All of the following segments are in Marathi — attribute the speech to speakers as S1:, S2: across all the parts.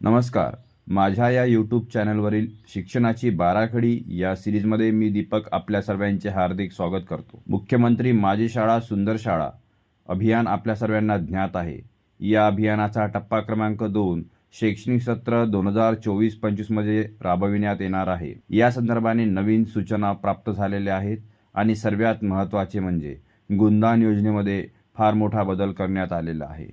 S1: नमस्कार. माझ्या या यूट्यूब चॅनलवरील शिक्षणाची बाराखडी या सिरीजमध्ये मी दीपक आपल्या सर्वांचे हार्दिक स्वागत करतो. मुख्यमंत्री माझी शाळा सुंदर शाळा अभियान आपल्या सर्वांना ज्ञात आहे. या अभियानाचा टप्पा क्रमांक दोन शैक्षणिक सत्र दोन हजार चोवीस पंचवीसमध्ये राबविण्यात येणार आहे. या संदर्भाने नवीन सूचना प्राप्त झालेल्या आहेत आणि सर्वात महत्त्वाचे म्हणजे गुणदान योजनेमध्ये फार मोठा बदल करण्यात आलेला आहे.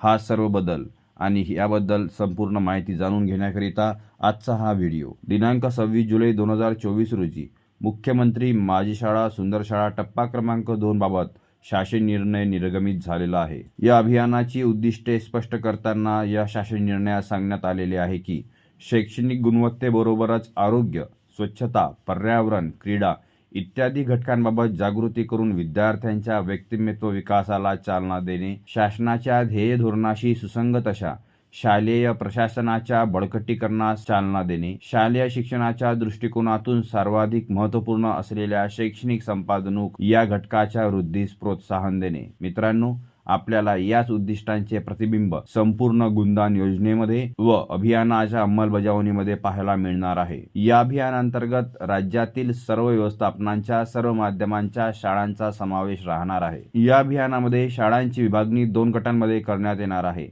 S1: हा सर्व बदल आणि याबद्दल संपूर्ण माहिती जाणून घेण्याकरिता आजचा हा व्हिडिओ. दिनांक सव्वीस जुलै दोन हजार चोवीस रोजी मुख्यमंत्री माझी शाळा सुंदर शाळा टप्पा क्रमांक दोन बाबत शासन निर्णय निर्गमित झालेला आहे. या अभियानाची उद्दिष्टे स्पष्ट करताना या शासन निर्णयात सांगण्यात आलेले आहे की शैक्षणिक गुणवत्तेबरोबरच आरोग्य स्वच्छता पर्यावरण क्रीडा इत्यादी घटकांबाबत जागृती करून विद्यार्थ्यांच्या व्यक्तिमत्व विकासाला चालना देणे शासनाच्या ध्येय धोरणाशी सुसंगत अशा शालेय प्रशासनाच्या बळकटीकरणास चालना देणे शालेय शिक्षणाच्या दृष्टिकोनातून सर्वाधिक महत्त्वपूर्ण असलेल्या शैक्षणिक संपादनूक या घटकाच्या वृद्धीस प्रोत्साहन देणे. मित्रांनो आपल्याला याच उद्दिष्टांचे प्रतिबिंब संपूर्ण गुणदान योजनेमध्ये व अभियानाच्या अंमलबजावणीमध्ये पाहायला मिळणार आहे. या अभियानांतर्गत राज्यातील सर्व व्यवस्थापनांच्या सर्व माध्यमांच्या शाळांचा समावेश राहणार आहे. या अभियानामध्ये शाळांची विभागणी दोन गटांमध्ये करण्यात येणार आहे.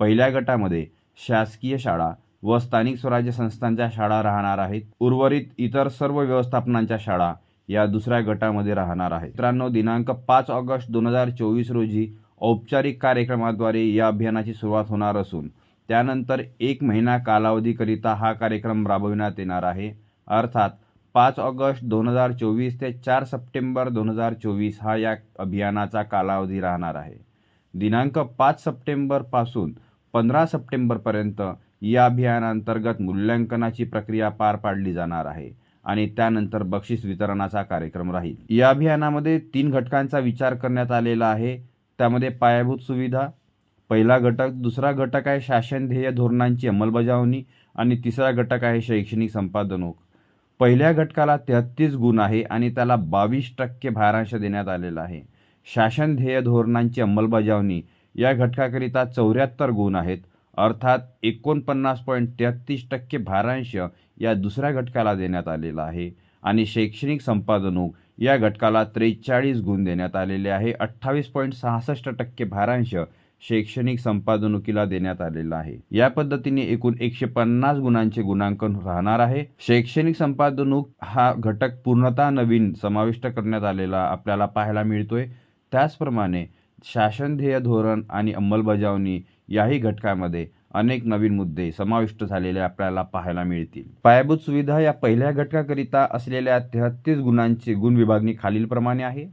S1: पहिल्या गटामध्ये शासकीय शाळा व स्थानिक स्वराज्य संस्थांच्या शाळा राहणार आहेत. उर्वरित इतर सर्व व्यवस्थापनांच्या शाळा या दुसऱ्या गटामध्ये राहणार आहेत. मित्रांनो दिनांक पाच ऑगस्ट दोन हजार चोवीस रोजी औपचारिक कार्यक्रमाद्वारे या अभियानाची सुरुवात होणार असून त्यानंतर एक महिना कालावधीकरिता हा कार्यक्रम राबविण्यात येणार आहे. अर्थात पाच ऑगस्ट दोन हजार चोवीस ते चार सप्टेंबर दोन हजार चोवीस हा या अभियानाचा कालावधी राहणार आहे. दिनांक पाच सप्टेंबरपासून पंधरा सप्टेंबरपर्यंत या अभियानांतर्गत मूल्यांकनाची प्रक्रिया पार पाडली जाणार आहे आणि त्यानंतर बक्षीस वितरणाचा कार्यक्रम राहील. या अभियानामध्ये तीन घटकांचा विचार करण्यात आलेला आहे. त्यामध्ये पायाभूत सुविधा पहिला घटक दुसरा घटक आहे शासन ध्येय धोरणांची अंमलबजावणी आणि तिसरा घटक आहे शैक्षणिक संपादनूक पहिल्या घटकाला तेहत्तीस गुण आहे आणि त्याला बावीस टक्के भारांश देण्यात आलेला आहे. शासन ध्येय धोरणांची अंमलबजावणी या घटकाकरिता चौऱ्याहत्तर गुण आहेत. अर्थात एकोणपन्नास पॉईंट तेहत्तीस टक्के भारांश या दुसऱ्या घटकाला देण्यात आलेला आहे. आणि शैक्षणिक संपादनूक या घटकाला त्रेचाळीस गुण देण्यात आलेले आहे. अठ्ठावीस पॉईंट सहासष्ट टक्के भारांश शैक्षणिक संपादनुकीला देण्यात आलेला आहे. या पद्धतीने एकूण एकशे पन्नास गुणांचे गुणांकन राहणार आहे. शैक्षणिक संपादनूक हा घटक पूर्णतः नवीन समाविष्ट करण्यात आलेला आपल्याला पाहायला मिळतोय. त्याचप्रमाणे शासन ध्येय धोरण आणि अंमलबजावणी याही घटकामध्ये अनेक नवीन मुद्दे समाविष्ट झालेले आपल्याला पाहायला मिळतील. पायाभूत सुविधा या पहिल्या घटकाकरिता असलेल्या तेहत्तीस गुणांची गुण विभागणी खालीलप्रमाणे आहे.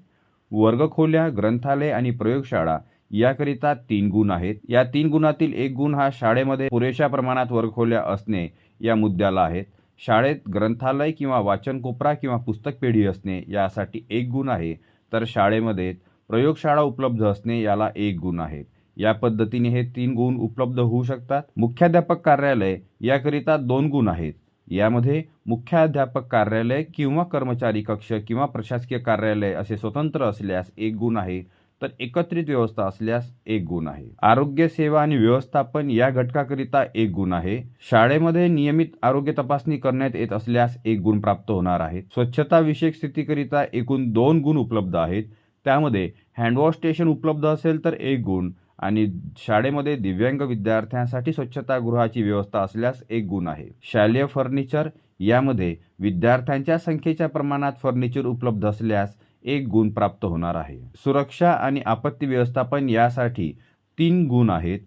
S1: वर्गखोल्या ग्रंथालय आणि प्रयोगशाळा याकरिता तीन गुण आहेत. या तीन गुणातील एक गुण हा शाळेमध्ये पुरेशा प्रमाणात वर्गखोल्या असणे या मुद्द्याला आहेत. शाळेत ग्रंथालय किंवा वाचन कोपरा किंवा पुस्तक पेढी असणे यासाठी एक गुण आहे. तर शाळेमध्ये प्रयोगशाळा उपलब्ध असणे याला एक गुण आहेत या पद्धतीने हे तीन गुण उपलब्ध होऊ शकतात. मुख्याध्यापक कार्यालय याकरिता दोन गुण आहेत. यामध्ये मुख्याध्यापक कार्यालय किंवा कर्मचारी कक्ष किंवा प्रशासकीय कार्यालय असे स्वतंत्र असल्यास एक गुण आहे तर एकत्रित व्यवस्था असल्यास एक गुण आहे. आरोग्य सेवा आणि व्यवस्थापन या घटकाकरिता एक गुण आहे. शाळेमध्ये नियमित आरोग्य तपासणी करण्यात येत असल्यास एक गुण प्राप्त होणार आहे. स्वच्छता विषयक स्थितीकरिता एकूण दोन गुण उपलब्ध आहेत. त्यामध्ये हँडवॉश स्टेशन उपलब्ध असेल तर एक गुण आणि शाळेमध्ये दिव्यांग विद्यार्थ्यांसाठी स्वच्छतागृहाची व्यवस्था असल्यास एक गुण आहे. शालेय फर्निचर यामध्ये विद्यार्थ्यांच्या संख्येच्या प्रमाणात फर्निचर उपलब्ध असल्यास एक गुण प्राप्त होणार आहे. सुरक्षा आणि आपत्ती व्यवस्थापन यासाठी तीन गुण आहेत.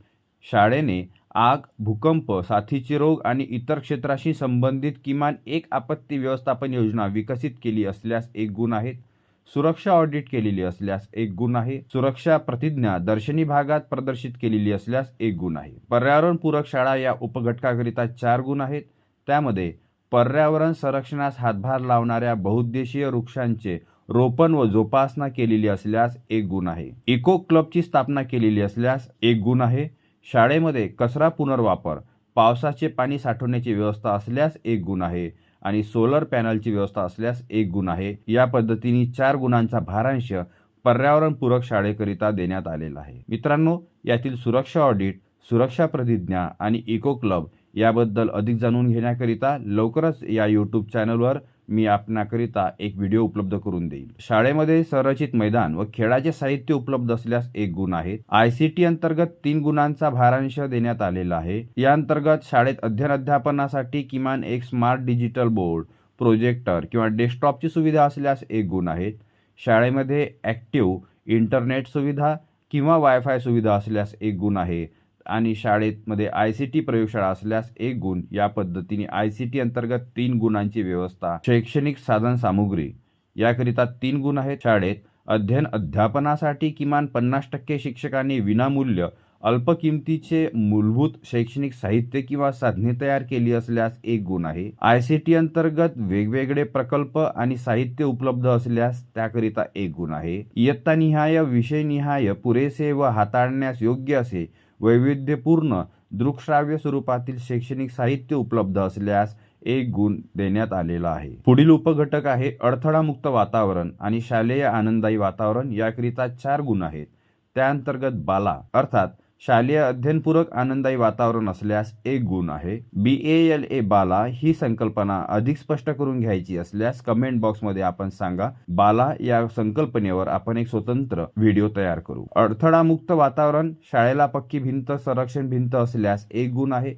S1: शाळेने आग भूकंप साथीचे रोग आणि इतर क्षेत्राशी संबंधित किमान एक आपत्ती व्यवस्थापन योजना विकसित केली असल्यास एक गुण आहेत. सुरक्षा ऑडिट केलेली असल्यास एक गुण आहे. सुरक्षा प्रतिज्ञा दर्शनी भागात प्रदर्शित केलेली असल्यास एक गुण आहे. पर्यावरणपूरक शाळा या उपघटकाकरिता चार गुण आहेत. त्यामध्ये पर्यावरण संरक्षणास हातभार लावणाऱ्या बहुउद्देशीय वृक्षांचे रोपण व जोपासना केलेली असल्यास एक गुण आहे. इको क्लबची स्थापना केलेली असल्यास एक गुण आहे. शाळेमध्ये कचरा पुनर्वापर पावसाचे पाणी साठवण्याची व्यवस्था असल्यास एक गुण आहे. आणि सोलर पॅनलची व्यवस्था असल्यास एक गुण आहे. या पद्धतीने चार गुणांचा भारांश पर्यावरणपूरक शाळेकरिता देण्यात आलेला आहे. मित्रांनो यातील सुरक्षा ऑडिट सुरक्षा प्रतिज्ञा आणि इको क्लब याबद्दल अधिक जाणून घेण्याकरिता लवकरच या यूट्यूब चॅनलवर मी आपणाकरिता एक व्हिडिओ उपलब्ध करून देईल. शाळेमध्ये संरचित मैदान व खेळाचे साहित्य उपलब्ध असल्यास एक गुण आहे आय सी टी अंतर्गत तीन गुणांचा भारांश देण्यात आलेला आहे. या अंतर्गत शाळेत अध्ययन अध्यापनासाठी किमान एक स्मार्ट डिजिटल बोर्ड प्रोजेक्टर किंवा डेस्कटॉपची सुविधा असल्यास एक गुण आहेत. शाळेमध्ये ॲक्टिव्ह इंटरनेट सुविधा किंवा वायफाय सुविधा असल्यास एक गुण आहे. आणि शाळेमध्ये आय सी टी प्रयोगशाळा असल्यास एक गुण या पद्धतीने आय सी टी अंतर्गत तीन गुणांची व्यवस्था शैक्षणिक साधन सामुग्री याकरिता तीन गुण आहेत. शाळेत अध्ययन अध्यापनासाठी किमान पन्नास टक्के शिक्षकांनी विनामूल्य अल्प किमतीचे मूलभूत शैक्षणिक साहित्य किंवा साधने तयार केली असल्यास एक गुण आहे. आय सी टी अंतर्गत वेगवेगळे प्रकल्प आणि साहित्य उपलब्ध असल्यास त्याकरिता एक गुण आहे. इयत्तानिहाय विषयनिहाय पुरेसे व हाताळण्यास योग्य असे वैविध्यपूर्ण दृकश्राव्य स्वरूपातील शैक्षणिक साहित्य उपलब्ध असल्यास एक गुण देण्यात आलेला आहे. पुढील उपघटक आहे अडथळामुक्त वातावरण आणि शालेय आनंदायी वातावरण याकरिता चार गुण आहेत. त्या अंतर्गत बाला अर्थात शालेय अध्ययनपूरक आनंदायी वातावरण असल्यास एक गुण आहे. बी ए एल ए बाला ही संकल्पना अधिक स्पष्ट करून घ्यायची असल्यास कमेंट बॉक्समध्ये आपण सांगा बाला या संकल्पनेवर आपण एक स्वतंत्र व्हिडिओ तयार करू. अडथळामुक्त वातावरण शाळेला पक्की भिंत संरक्षण भिंत असल्यास एक गुण आहे.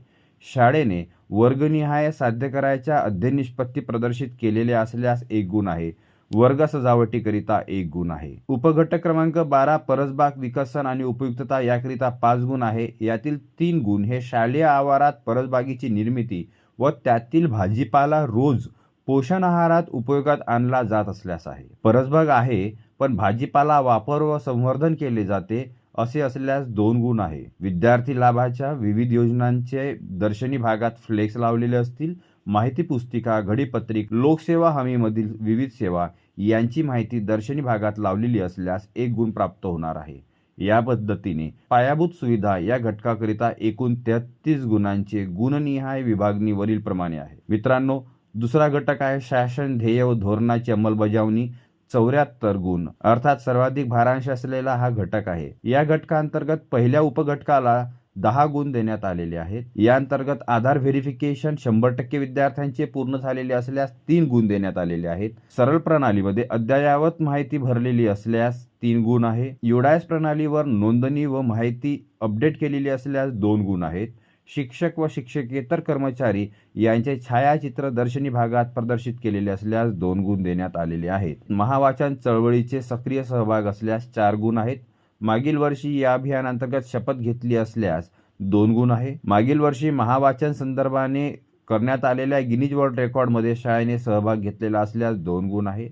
S1: शाळेने वर्गनिहाय साध्य करायच्या अध्ययन निष्पत्ती प्रदर्शित केलेल्या असल्यास एक गुण आहे. वर्ग सजावटीकरिता एक गुण आहे. उपघटक क्रमांक बारा परसबाग विकसन आणि उपयुक्तता याकरिता पाच गुण आहे. यातील तीन गुण हे शालेय आवारात परसबागीची निर्मिती व त्यातील भाजीपाला रोज पोषण आहारात उपयोगात आणला जात असल्यास आहे. परसबाग आहे पण भाजीपाला वापर व संवर्धन केले जाते असे असल्यास दोन गुण आहे. विद्यार्थी लाभाच्या विविध योजनांचे दर्शनी भागात फ्लेक्स लावलेले असतील. माहिती पुस्तिका घडीपत्रिक लोकसेवा हमीमधील विविध सेवा यांची माहिती दर्शनी भागात लावलेली असल्यास एक गुण प्राप्त होणार आहे. या पद्धतीने पायाभूत सुविधा या घटकाकरिता एकूण तेहतीस गुणांचे गुणनिहाय विभागणी वरील प्रमाणे आहे. मित्रांनो दुसरा घटक आहे शासन ध्येय व धोरणाची अंमलबजावणी. चौऱ्याहत्तर गुण. अर्थात सर्वाधिक भारांश असलेला हा घटक आहे. या घटकांतर्गत पहिल्या उपघटकाला दहा गुण देण्यात आलेले आहेत. या अंतर्गत आधार व्हेरिफिकेशन शंभर टक्के विद्यार्थ्यांचे पूर्ण झालेले असल्यास तीन गुण देण्यात आलेले आहेत. सरळ प्रणालीमध्ये अद्ययावत माहिती भरलेली असल्यास तीन गुण आहे. युडायस प्रणालीवर नोंदणी व माहिती अपडेट केलेली असल्यास दोन गुण आहेत. शिक्षक व शिक्षकेतर कर्मचारी यांचे छायाचित्र दर्शनी भागात प्रदर्शित केलेले असल्यास दोन गुण देण्यात आलेले आहेत. महावाचन चळवळीचे सक्रिय सहभाग असल्यास चार गुण आहेत. मागील वर्षी या अभियानांतर्गत शपथ घेतली असल्यास दोन गुण आहे. मागील वर्षी महावाचन संदर्भाने करण्यात आलेल्या गिनीज वर्ल्ड रेकॉर्डमध्ये शाळेने सहभाग घेतलेला असल्यास दोन गुण आहे.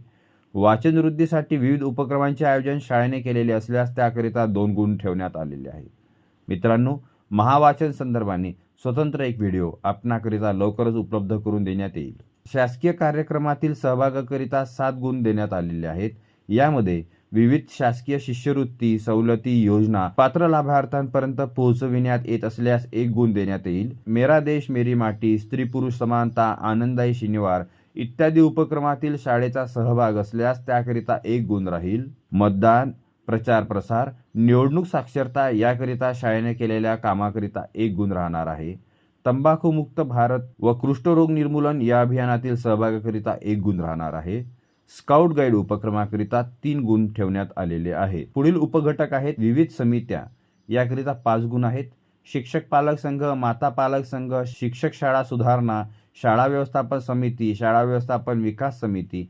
S1: वाचन वृद्धीसाठी विविध उपक्रमांचे आयोजन शाळेने केलेले असल्यास त्याकरिता दोन गुण ठेवण्यात आलेले आहे. मित्रांनो महावाचन संदर्भाने स्वतंत्र एक व्हिडिओ आपणाकरिता लवकरच उपलब्ध करून देण्यात येईल. शासकीय कार्यक्रमातील सहभागाकरिता सात गुण देण्यात आलेले आहेत. यामध्ये विविध शासकीय शिष्यवृत्ती सवलती योजना पात्र लाभार्थ्यांपर्यंत पोहोचविण्यात येत असल्यास एक गुण देण्यात येईल. मेरा देश मेरी माटी स्त्री पुरुष समानता आनंदाई शनिवार इत्यादी उपक्रमातील शाळेचा सहभाग असल्यास त्याकरिता एक गुण राहील. मतदान प्रचार प्रसार निवडणूक साक्षरता याकरिता शाळेने केलेल्या कामाकरिता एक गुण राहणार आहे. तंबाखूमुक्त भारत व कुष्ठरोग निर्मूलन या अभियानातील सहभागाकरिता एक गुण राहणार आहे. स्काउट गाईड उपक्रमाकरिता तीन गुण ठेवण्यात आलेले आहेत पुढील उपघटक आहेत विविध समित्या. याकरिता पाच गुण आहेत. शिक्षक पालक संघ माता पालक संघ शिक्षक शाळा सुधारणा शाळा व्यवस्थापन समिती शाळा व्यवस्थापन विकास समिती.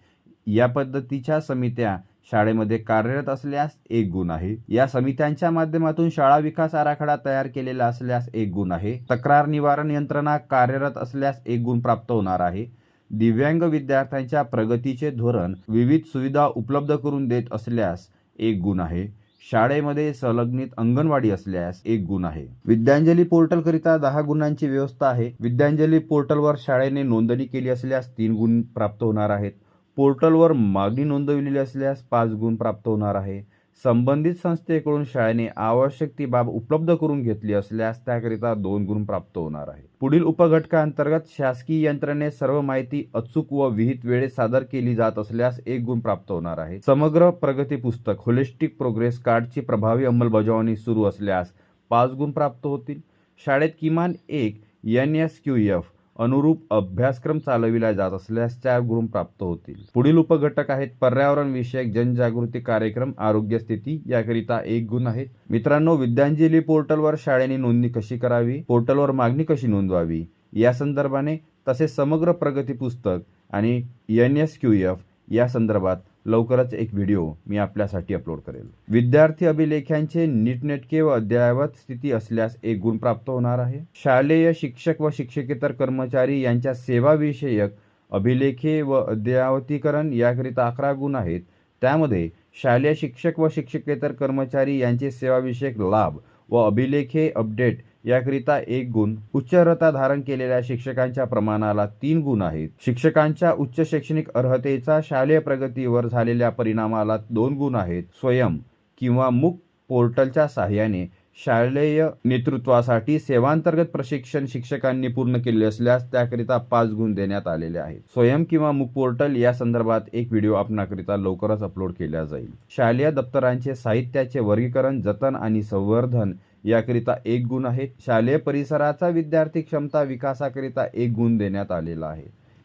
S1: या पद्धतीच्या समित्या शाळेमध्ये कार्यरत असल्यास एक गुण आहे. या समित्यांच्या माध्यमातून शाळा विकास आराखडा तयार केलेला असल्यास एक गुण आहे. तक्रार निवारण यंत्रणा कार्यरत असल्यास एक गुण प्राप्त होणार आहे. दिव्यांग विद्यार्थ्यांच्या प्रगतीचे धोरण विविध सुविधा उपलब्ध करून देत असल्यास एक गुण आहे. शाळेमध्ये संलग्नित अंगणवाडी असल्यास एक गुण आहे. विद्यांजली पोर्टल करिता दहा गुणांची व्यवस्था आहे. विद्यांजली पोर्टलवर शाळेने नोंदणी केली असल्यास तीन गुण प्राप्त होणार आहेत. पोर्टलवर मागणी नोंदवलेली असल्यास पाच गुण प्राप्त होणार आहे. संबंधित संस्थेकडून शाळेने आवश्यक ती बाब उपलब्ध करून घेतली असल्यास त्याकरिता दोन गुण प्राप्त होणार आहे पुढील उपघटकाअंतर्गत शासकीय यंत्रणे सर्व माहिती अचूक व विहित वेळेत सादर केली जात असल्यास एक गुण प्राप्त होणार आहे. समग्र प्रगती पुस्तक होलिस्टिक प्रोग्रेस कार्डची प्रभावी अंमलबजावणी सुरू असल्यास पाच गुण प्राप्त होतील. शाळेत किमान एक एन एस क्यू एफ अनुरूप अभ्यासक्रम चालविला जात असल्यास चार गुण प्राप्त होतील. पुढील उपघटक आहेत पर्यावरण विषयक जनजागृती कार्यक्रम आरोग्य स्थिती याकरिता एक गुण आहेत. मित्रांनो विद्यांजली पोर्टलवर शाळेने नोंदणी कशी करावी? पोर्टलवर मागणी कशी नोंदवावी? या संदर्भाने तसेच समग्र प्रगती पुस्तक आणि एन एस क्यू एफ या संदर्भात लवकरच एक व्हिडिओ मी आपल्यासाठी अपलोड करेल. विद्यार्थी अभिलेख्यांचे नीटनेटके व अद्ययावत स्थिती असल्यास एक गुण प्राप्त होणार आहे. शालेय शिक्षक व शिक्षकेतर कर्मचारी यांच्या सेवाविषयक अभिलेखे व अद्ययावतीकरण याकरिता अकरा गुण आहेत. त्यामध्ये शालेय शिक्षक व शिक्षकेतर कर्मचारी यांचे सेवाविषयक लाभ व अभिलेखे अपडेट याकरिता एक गुण. उच्चरता धारण केलेल्या शिक्षकांच्या प्रमाणाला तीन गुण आहेत. शिक्षकांच्या उच्च शैक्षणिक अर्हतेचा शालेय प्रगतीवर झालेल्या परिणामाला दोन गुण आहेत. स्वयं किंवा मुक पोर्टलच्या सहाय्याने शालेय नेतृत्वासाठी सेवांतर्गत प्रशिक्षण शिक्षकांनी पूर्ण केले असल्यास त्याकरिता पाच गुण देण्यात आलेले आहेत. स्वयं किंवा मुक पोर्टल या संदर्भात एक व्हिडिओ आपणाकरिता लवकरच अपलोड केला जाईल. शालेय दप्तरांचे साहित्याचे वर्गीकरण जतन आणि संवर्धन याकरिता एक गुण आहे. शालेय परिसराचा विद्यार्थी क्षमता विकासाकरिता एक गुण देण्यात आलेला आहे.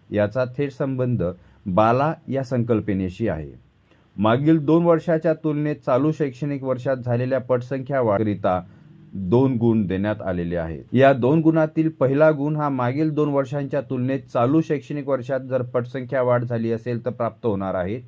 S1: याचा थेट संबंध बाला या संकल्पनेशी आहे. मागील दोन वर्षाच्या तुलनेत चालू शैक्षणिक वर्षात झालेल्या पटसंख्या वाढीकरिता दोन गुण देण्यात आलेले आहेत. या दोन गुणातील पहिला गुण हा मागील दोन वर्षांच्या तुलनेत चालू शैक्षणिक वर्षात जर पटसंख्या वाढ झाली असेल तर प्राप्त होणार आहेत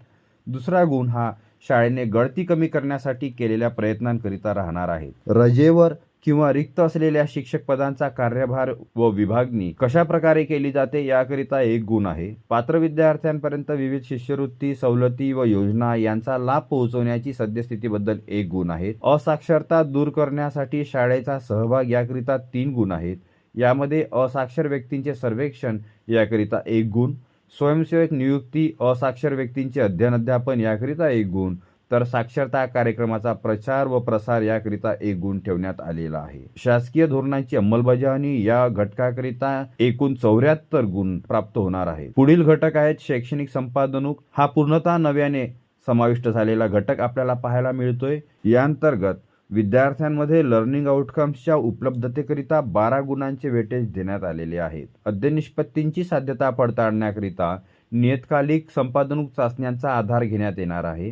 S1: दुसरा गुण हा शाळेने गळती कमी करण्यासाठी केलेल्या प्रयत्नांकरिता राहणार आहेत. रजेवर किंवा रिक्त असलेल्या शिक्षक पदांचा कार्यभार व विभागणी कशा प्रकारे केली जाते याकरिता एक गुण आहे. पात्र विद्यार्थ्यांपर्यंत विविध शिष्यवृत्ती सवलती व योजना यांचा लाभ पोहोचवण्याची सद्यस्थितीबद्दल एक गुण आहे. असाक्षरता दूर करण्यासाठी शाळेचा सहभाग याकरिता तीन गुण आहेत. यामध्ये असाक्षर व्यक्तींचे सर्वेक्षण याकरिता एक गुण स्वयंसेवक नियुक्ती असाक्षर व्यक्तींचे अध्ययन अध्यापन याकरिता एक गुण तर साक्षरता कार्यक्रमाचा प्रचार व प्रसार याकरिता एक गुण ठेवण्यात आलेला आहे. शासकीय धोरणांची अंमलबजावणी या घटकाकरिता एकूण चौऱ्याहत्तर गुण प्राप्त होणार आहे पुढील घटक आहेत शैक्षणिक संपादनूक. हा पूर्णतः नव्याने समाविष्ट झालेला घटक आपल्याला पाहायला मिळतोय. या अंतर्गत विद्यार्थ्यांमध्ये लर्निंग आउटकम्सच्या उपलब्धतेकरिता बारा गुणांचे वेटेज देण्यात आलेले आहेत. अध्ययनिष्पत्तींची साध्यता पडताळण्याकरिता नियतकालिक संपादनूक चाचण्यांचा आधार घेण्यात येणार आहे.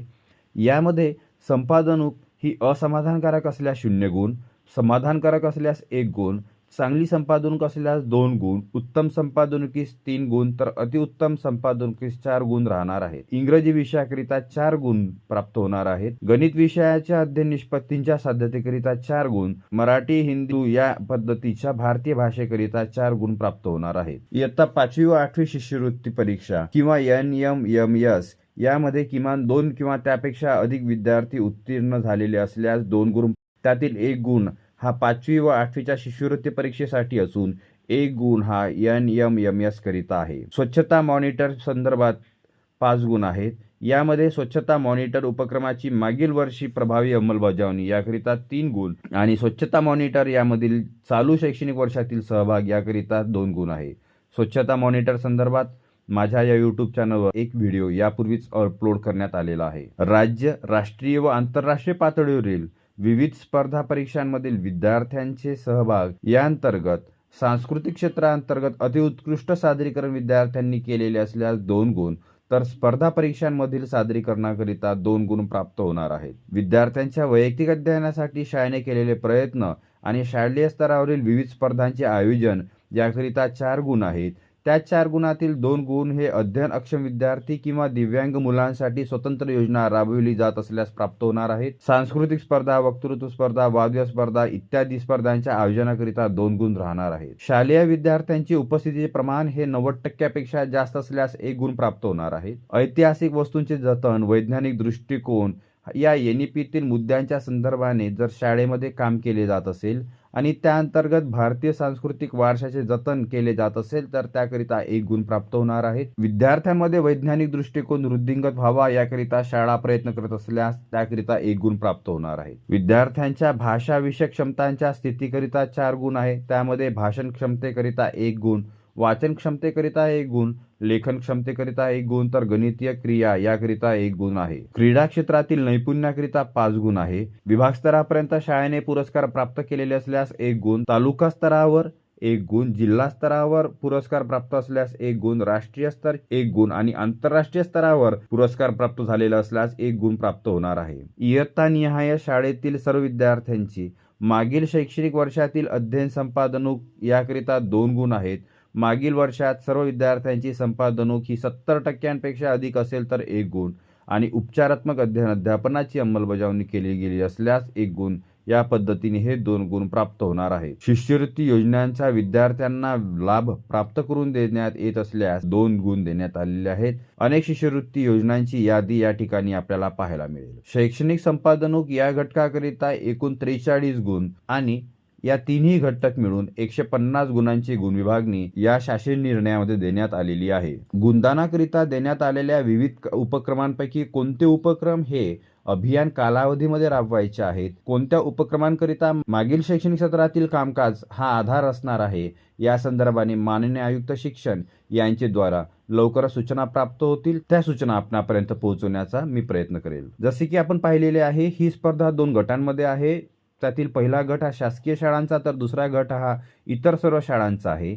S1: यामध्ये संपादनूक ही असमाधानकारक असल्यास शून्य गुण समाधानकारक असल्यास एक गुण चांगली संपादनूक असल्यास दोन गुण उत्तम संपादनुकीस तीन गुण तर अतिउत्तम संपादनुकीस चार गुण राहणार आहेत. इंग्रजी विषयाकरिता चार गुण प्राप्त होणार आहेत. गणित विषयाच्या अध्ययन निष्पत्तींच्या साध्यतेकरिता चार गुण मराठी हिंदू या पद्धतीच्या भारतीय भाषेकरिता चार गुण प्राप्त होणार आहेत. इयत्ता पाचवी व आठवी शिष्यवृत्ती परीक्षा किंवा एन एम एम एस यामध्ये किमान दोन किंवा त्यापेक्षा अधिक विद्यार्थी उत्तीर्ण झालेले असल्यास दोन गुण त्यातील एक गुण हा पाचवी व आठवीच्या शिष्यवृत्ती परीक्षेसाठी असून एक गुण हा एन एम एम एस करिता आहे. स्वच्छता मॉनिटर संदर्भात पाच गुण आहेत. यामध्ये स्वच्छता मॉनिटर उपक्रमाची मागील वर्षी प्रभावी अंमलबजावणी याकरिता तीन गुण आणि स्वच्छता मॉनिटर यामधील चालू शैक्षणिक वर्षातील सहभाग याकरिता दोन गुण आहे. स्वच्छता मॉनिटर संदर्भात माझ्या या यूट्यूब चॅनलवर एक व्हिडिओ यापूर्वीच अपलोड करण्यात आलेला आहे. राज्य राष्ट्रीय व आंतरराष्ट्रीय पातळीवरील विविध स्पर्धा परीक्षांमधील विद्यार्थ्यांचे सहभाग या अंतर्गत सांस्कृतिक क्षेत्रांतर्गत अतिउत्कृष्ट सादरीकरण विद्यार्थ्यांनी केलेले असल्यास दोन गुण तर स्पर्धा परीक्षांमधील सादरीकरणाकरिता दोन गुण प्राप्त होणार आहेत. विद्यार्थ्यांच्या वैयक्तिक अध्ययनासाठी शाळेने केलेले प्रयत्न आणि शालेय स्तरावरील विविध स्पर्धांचे आयोजन याकरिता चार गुण आहेत. त्या चार गुणातील दोन गुण हे अध्ययन अक्षम विद्यार्थी किंवा दिव्यांग मुलांसाठी स्वतंत्र योजना राबविली जात असल्यास प्राप्त होणार आहेत. सांस्कृतिक स्पर्धा वक्तृत्व स्पर्धा वाद्य स्पर्धा इत्यादी स्पर्धांच्या आयोजनाकरिता दोन गुण राहणार आहेत. शालेय विद्यार्थ्यांची उपस्थितीचे प्रमाण हे नव्वद टक्क्यापेक्षा जास्त असल्यास एक गुण प्राप्त होणार आहे. ऐतिहासिक वस्तूंचे जतन वैज्ञानिक दृष्टिकोन या एन ई पीतील मुद्द्यांच्या संदर्भाने जर शाळेमध्ये काम केले जात असेल आणि त्या अंतर्गत भारतीय सांस्कृतिक वारशाचे जतन केले जात असेल तर त्याकरिता एक गुण प्राप्त होणार आहे. विद्यार्थ्यांमध्ये वैज्ञानिक दृष्टिकोन वृद्धिंगत व्हावा याकरिता शाळा प्रयत्न करत असल्यास त्याकरिता एक गुण प्राप्त होणार आहे. विद्यार्थ्यांच्या भाषाविषयक क्षमतांच्या स्थितीकरिता चार गुण आहे. त्यामध्ये भाषण क्षमतेकरिता एक गुण वाचन क्षमतेकरिता एक गुण लेखन क्षमतेकरिता एक गुण तर गणितीय क्रिया याकरिता एक गुण आहे. क्रीडा क्षेत्रातील नैपुण्याकरिता पाच गुण आहे. विभाग स्तरापर्यंत शाळेने पुरस्कार प्राप्त केलेले असल्यास एक गुण तालुका स्तरावर एक गुण जिल्हा स्तरावर पुरस्कार प्राप्त असल्यास एक गुण राष्ट्रीय स्तर एक गुण आणि आंतरराष्ट्रीय स्तरावर पुरस्कार प्राप्त झालेला असल्यास एक गुण प्राप्त होणार आहे. इयत्ता निहाय शाळेतील सर्व विद्यार्थ्यांची मागील शैक्षणिक वर्षातील अध्ययन संपादनूक याकरिता दोन गुण आहेत. मागील वर्षात सर्व विद्यार्थ्यांची संपादनूक ही सत्तर टक्क्यांपेक्षा अधिक असेल तर एक गुण. आणि उपचारात्मक अध्ययन अध्यापनाची अंमलबजावणी केली गेली असल्यास एक गुण. या पद्धतीने हे दोन गुण प्राप्त होणार आहे शिष्यवृत्ती योजनांचा विद्यार्थ्यांना लाभ प्राप्त करून देण्यात येत असल्यास दोन गुण देण्यात आलेले आहेत. अनेक शिष्यवृत्ती योजनांची यादी या ठिकाणी आपल्याला पाहायला मिळेल. शैक्षणिक संपादनूक या घटकाकरिता एकूण त्रेचाळीस गुण आणि या तिन्ही घटक मिळून एकशे पन्नास गुणांची गुणविभागणी या शासन निर्णयामध्ये देण्यात आलेली आहे. गुणदानाकरिता देण्यात आलेल्या विविध उपक्रमांपैकी कोणते उपक्रम हे अभियान कालावधीमध्ये राबवायचे आहेत? कोणत्या उपक्रमांकरिता मागील शैक्षणिक सत्रातील कामकाज हा आधार असणार आहे? या संदर्भाने माननीय आयुक्त शिक्षण यांचे द्वारा लवकरच सूचना प्राप्त होतील. त्या सूचना आपणापर्यंत पोहोचवण्याचा मी प्रयत्न करेल. जसे की आपण पाहिलेले आहे ही स्पर्धा दोन गटांमध्ये आहे. त्यातील पहिला गट हा शासकीय शाळांचा तर दुसरा गट हा इतर सर्व शाळांचा आहे.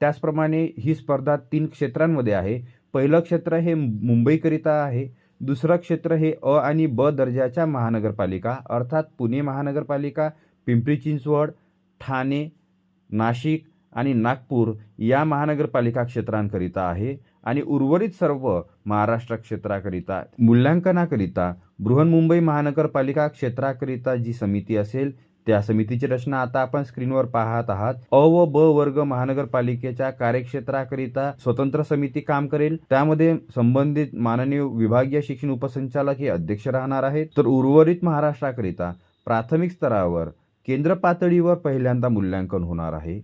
S1: त्याचप्रमाणे ही स्पर्धा तीन क्षेत्रांमध्ये आहे. पहिलं क्षेत्र हे मुंबईकरिता आहे. दुसरं क्षेत्र हे अ आणि ब दर्जाच्या महानगरपालिका अर्थात पुणे महानगरपालिका पिंपरी चिंचवड ठाणे नाशिक आणि नागपूर या महानगरपालिका क्षेत्रांकरिता आहे आणि उर्वरित सर्व महाराष्ट्र क्षेत्राकरिता मूल्यांकनाकरिता बृहन्मुंबई महानगरपालिका क्षेत्राकरिता जी समिती असेल त्या समितीची रचना आता आपण स्क्रीनवर पाहत आहात. अ व ब वर्ग महानगरपालिकेच्या कार्यक्षेत्राकरिता स्वतंत्र समिती काम करेल. त्यामध्ये संबंधित माननीय विभागीय शिक्षण उपसंचालक हे अध्यक्ष राहणार आहेत. तर उर्वरित महाराष्ट्राकरिता प्राथमिक स्तरावर केंद्र पातळीवर पहिल्यांदा मूल्यांकन होणार आहे.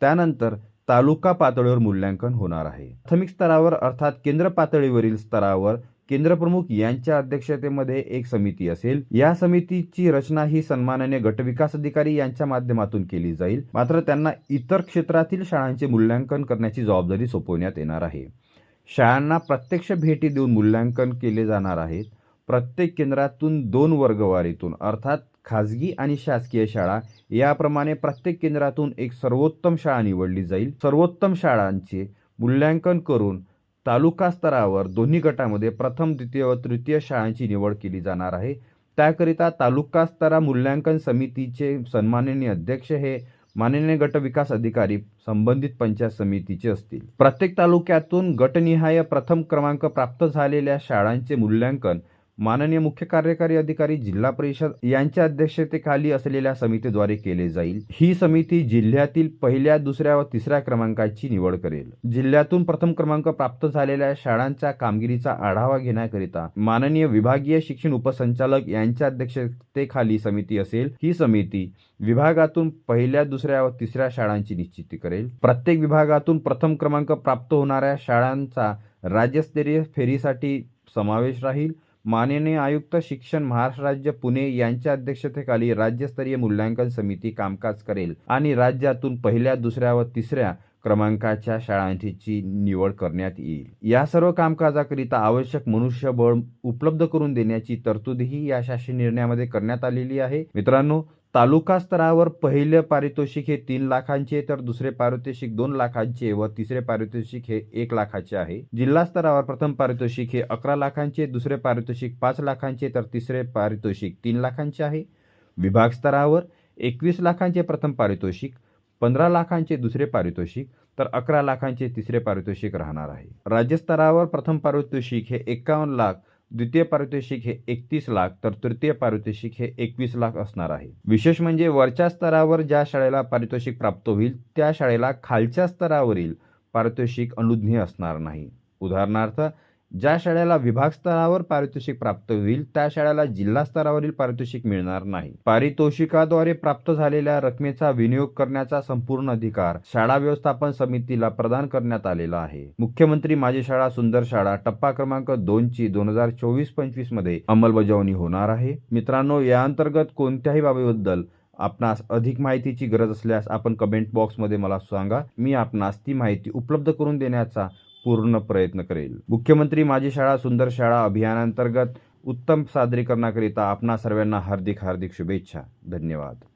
S1: त्यानंतर तालुका पातळीवर मूल्यांकन होणार आहे. प्राथमिक स्तरावर अर्थात केंद्र पातळीवरील स्तरावर केंद्रप्रमुख यांच्या अध्यक्षतेमध्ये एक समिती असेल. या समितीची रचना ही सन्मानाने गटविकास अधिकारी यांच्या माध्यमातून केली जाईल. मात्र त्यांना इतर क्षेत्रातील शाळांचे मूल्यांकन करण्याची जबाबदारी सोपवण्यात येणार आहे. शाळांना प्रत्यक्ष भेटी देऊन मूल्यांकन केले जाणार आहेत. प्रत्येक केंद्रातून दोन वर्गवारीतून अर्थात खाजगी आणि शासकीय शाळा याप्रमाणे प्रत्येक केंद्रातून एक सर्वोत्तम शाळा निवडली जाईल. सर्वोत्तम शाळांचे मूल्यांकन करून तालुका स्तरावर दोन्ही गटामध्ये प्रथम द्वितीय व तृतीय शाळांची निवड केली जाणार आहे. त्याकरिता तालुका स्तरा मूल्यांकन समितीचे सन्माननीय अध्यक्ष हे माननीय गट विकास अधिकारी संबंधित पंचायत समितीचे असतील. प्रत्येक तालुक्यातून गटनिहाय प्रथम क्रमांक प्राप्त झालेल्या शाळांचे मूल्यांकन माननीय मुख्य कार्यकारी अधिकारी जिल्हा परिषद यांच्या अध्यक्षतेखाली असलेल्या समितीद्वारे केले जाईल. ही समिती जिल्ह्यातील पहिल्या दुसऱ्या व तिसऱ्या क्रमांकाची निवड करेल. जिल्ह्यातून प्रथम क्रमांक प्राप्त झालेल्या शाळांच्या कामगिरीचा आढावा घेण्याकरिता माननीय विभागीय शिक्षण उपसंचालक यांच्या अध्यक्षतेखाली समिती असेल. ही समिती विभागातून पहिल्या दुसऱ्या व तिसऱ्या शाळांची निश्चिती करेल. प्रत्येक विभागातून प्रथम क्रमांक प्राप्त होणाऱ्या शाळांचा राज्यस्तरीय फेरीसाठी समावेश राहील. माननीय आयुक्त शिक्षण महाराष्ट्र राज्य पुणे यांच्या अध्यक्षतेखाली राज्यस्तरीय मूल्यांकन समिती कामकाज करेल आणि राज्यातून पहिल्या दुसऱ्या व तिसऱ्या क्रमांकाच्या शाळांची निवड करण्यात येईल. या सर्व कामकाजाकरिता आवश्यक मनुष्यबळ उपलब्ध करून देण्याची तरतूदही या शासन निर्णयामध्ये करण्यात आलेली आहे. मित्रांनो तालुका स्तरावर पहिले पारितोषिक हे तीन लाखांचे तर दुसरे पारितोषिक दोन लाखांचे व तिसरे पारितोषिक हे एक लाखाचे आहे. जिल्हा स्तरावर प्रथम पारितोषिक हे अकरा लाखांचे दुसरे पारितोषिक पाच लाखांचे तर तिसरे पारितोषिक तीन लाखांचे आहे. विभाग स्तरावर एकवीस लाखांचे प्रथम पारितोषिक पंधरा लाखांचे दुसरे पारितोषिक तर अकरा लाखांचे तिसरे पारितोषिक राहणार आहे. राज्यस्तरावर प्रथम पारितोषिक हे एकावन्न लाख द्वितीय पारितोषिक हे एकतीस लाख तर तृतीय पारितोषिक हे एकवीस लाख असणार आहे. विशेष म्हणजे वरच्या स्तरावर ज्या शाळेला पारितोषिक प्राप्त होईल त्या शाळेला खालच्या स्तरावरील पारितोषिक अनुज्ञेय असणार नाही. उदाहरणार्थ ज्या शाळेला विभाग स्तरावर पारितोषिक प्राप्त होईल त्या शाळेला जिल्हा स्तरावरील पारितोषिक मिळणार नाही. पारितोषिकाद्वारे प्राप्त झालेल्या रकमेचा विनियोग करण्याचा संपूर्ण अधिकार शाळा व्यवस्थापन समितीला प्रदान करण्यात आलेला आहे. मुख्यमंत्री माझी शाळा सुंदर शाळा टप्पा क्रमांक दोन ची दोन हजार चोवीस पंचवीसमध्ये अंमलबजावणी होणार आहे. मित्रांनो या अंतर्गत कोणत्याही बाबीबद्दल आपणास अधिक माहितीची गरज असल्यास आपण कमेंट बॉक्समध्ये मला सांगा. मी आपणास ती माहिती उपलब्ध करून देण्याचा पूर्ण प्रयत्न करेल. मुख्यमंत्री माझी शाळा सुंदर शाळा अभियानांतर्गत उत्तम सादरीकरणाकरिता आपणा सर्वांना हार्दिक हार्दिक शुभेच्छा. धन्यवाद.